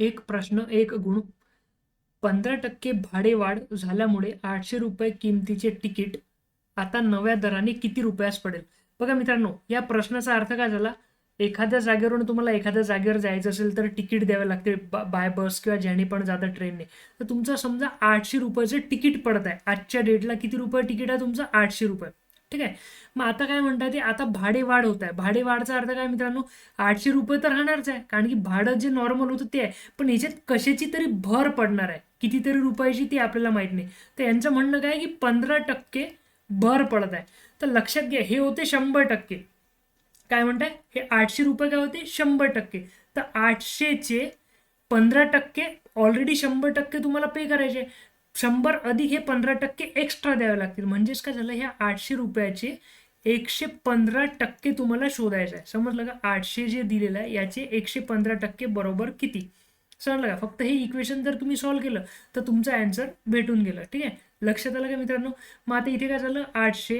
एक प्रश्न एक गुण. पंधरा टक्के भाडेवाढ झाल्यामुळे आठशे रुपये किमतीचे तिकीट आता नव्या दराने किती रुपयास पडेल? बघा मित्रांनो या प्रश्नाचा अर्थ काय झाला? एखाद्या जागेवरून तुम्हाला एखाद्या जागेवर जायचं असेल तर तिकीट द्यावे लागते बाय बस किंवा ज्याने पण जाता ट्रेनने. तर तुमचं समजा आठशे रुपयाचं तिकीट पडत आहे. आजच्या डेटला किती रुपये तिकीट आहे तुमचं? आठशे रुपये. ठीक आहे? मग आता काय म्हणतात ते आता भाडे वाढ होत आहे. भाडे वाढचा अर्थ काय मित्रांनो? आठशे रुपये तर राहणारच आहे. कारण की भाडं जे नॉर्मल होतं ते आहे. पण याच्यात कशाची तरी भर पडणार आहे? कितीतरी रुपयाची ती आपल्याला माहीत नाही. तर यांचं म्हणणं काय की पंधरा टक्के भर पडत आहे. तर लक्षात घ्या हे होते शंभर टक्के. काय म्हणताय? हे आठशे रुपये काय होते? शंभर टक्के. तर आठशेचे पंधरा टक्के ऑलरेडी शंभर टक्के तुम्हाला पे करायचे. शंभर अधिक हे पंधरा टक्के एक्स्ट्रा द्यावे लागतील. म्हणजेच काय झालं ह्या आठशे रुपयाचे एकशे पंधरा टक्के तुम्हाला शोधायचं आहे. समजलं का? आठशे जे दिलेलं आहे याचे एकशे पंधरा टक्के बरोबर किती? समजलं का? फक्त हे इक्वेशन जर तुम्ही सॉल्व्ह केलं तर तुमचं अँसर भेटून गेलं. ठीक आहे? लक्षात आलं का मित्रांनो? मग आता इथे काय झालं? आठशे.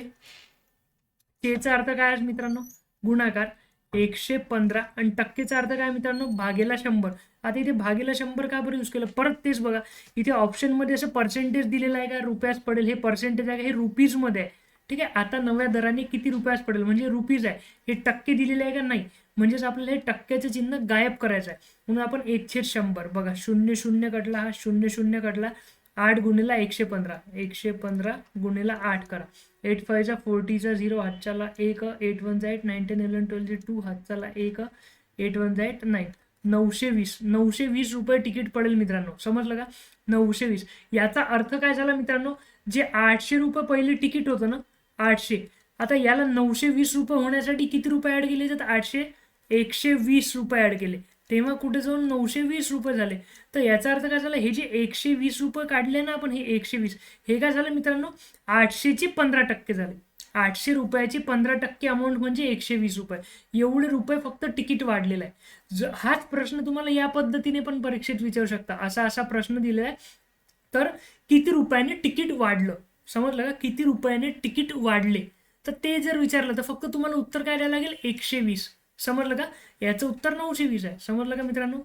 चा अर्थ काय आहे मित्रांनो? गुणाकार. एकशे पंधरा. आणि टक्केचा अर्थ काय मित्रांनो? भागेला शंभर. आता इथे भागेला शंभर का बरं यूज केलं? परत तेच बघा. इथे ऑप्शनमध्ये असं पर्सेंटेज दिलेलं आहे का? रुपयास पडेल. हे पर्सेंटेज आहे का? हे रुपीजमध्ये आहे. ठीक आहे? आता नव्या दराने किती रुपयास पडेल? म्हणजे रुपीज आहे. हे टक्के दिलेले आहे का? नाही. म्हणजेच आपल्याला हे टक्क्याचं चिन्ह गायब करायचं आहे. म्हणून आपण एकशे शंभर. बघा शून्य शून्य कटला हा. शून्य शून्य कटला. आठ गुणेला एकशे पंधरा. एकशे पंधरा गुणेला आठ करा. एट फायचा फोर्टीचा झिरो हातच्याला एक eight one जाईट nine ten eleven twelve two हातच्याला एक एट वन जाईट नाईन नऊशे वीस. नऊशे वीस रुपये तिकीट पडेल मित्रांनो. समजलं का? नऊशे वीस. याचा अर्थ काय झाला मित्रांनो? जे आठशे रुपये पहिले तिकीट होतं ना आठशे. आता याला नऊशे वीस रुपये होण्यासाठी किती रुपये ॲड केले तर आठशे. एकशे वीस रुपये ॲड केले. तेव्हा कुठे जाऊन नऊशे वीस रुपये झाले. तर याचा अर्थ काय झाला हे जे एकशे वीस रुपये काढले ना आपण हे एकशे वीस हे काय झालं मित्रांनो आठशेची पंधरा टक्के झाले. आठशे रुपयाची पंधरा टक्के अमाऊंट म्हणजे एकशे वीस रुपये. एवढे रुपये फक्त तिकीट वाढलेलं आहे. ज हाच प्रश्न तुम्हाला या पद्धतीने पण परीक्षेत विचारू शकता. असा असा प्रश्न दिलेला आहे. तर किती रुपयाने तिकीट वाढलं? समजलं का? किती रुपयाने तिकीट वाढले? तर ते जर विचारलं तर फक्त तुम्हाला उत्तर काय द्यायला लागेल? एकशे वीस. समजलं का? याचं उत्तर नऊशे वीस आहे. समजलं का मित्रांनो?